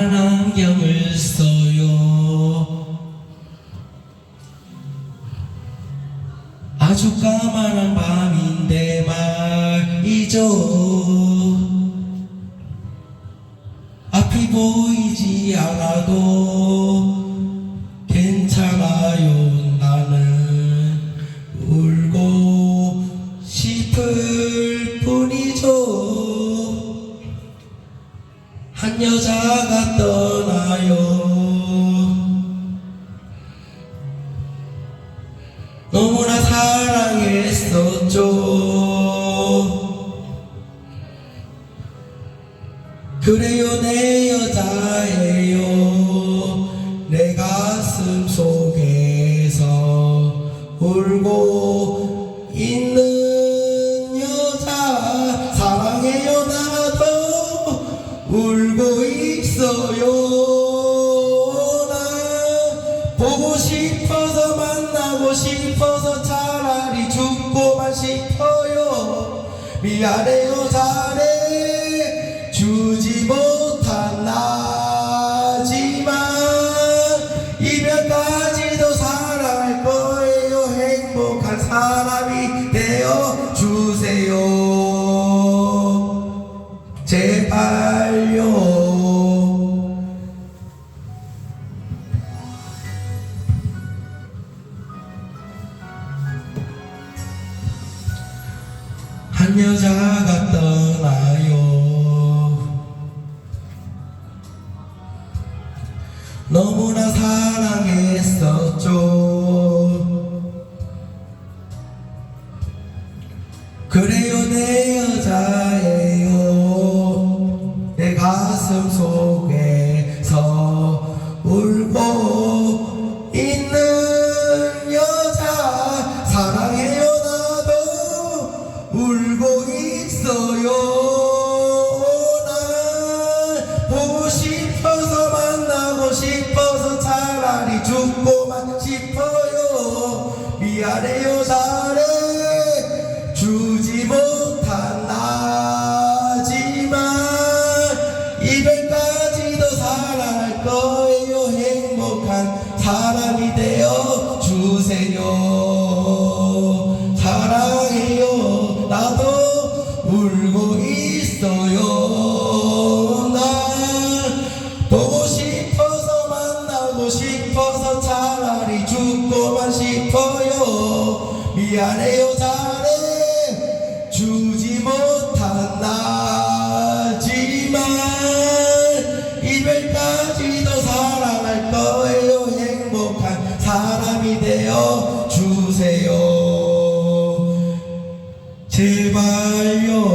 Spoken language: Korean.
안경을 써요. 아주 까만한 밤인데 말이죠. 앞이 보이지 않아도 괜찮아요 나는. 울고 싶을 뿐이죠. 한 여자가 떠나요. 너무나 사랑했었죠. 그래요 내 여자예요. 내 가슴 속에서 울고 있는 보고 싶어서 만나고 싶어서 차라리 죽고만 싶어요. 미안해요 잘해. 주지 못한 나지만 이별까지도 사랑할 거예요. 행복한 사람이 되어 주세요. 제발요 한 여자가 떠나요. 너무나 사랑했었죠. 그래요 내 여자예요. 내 가슴 속에서 죽고만 싶어요. 미안해요 잘해. 주지 못한 나지만 이별까지도 사랑할 거예요 미안해요 잘해 주지 못한 나지만 이별까지도 사랑할 거예요. 행복한 사람이 되어 주세요. 제발요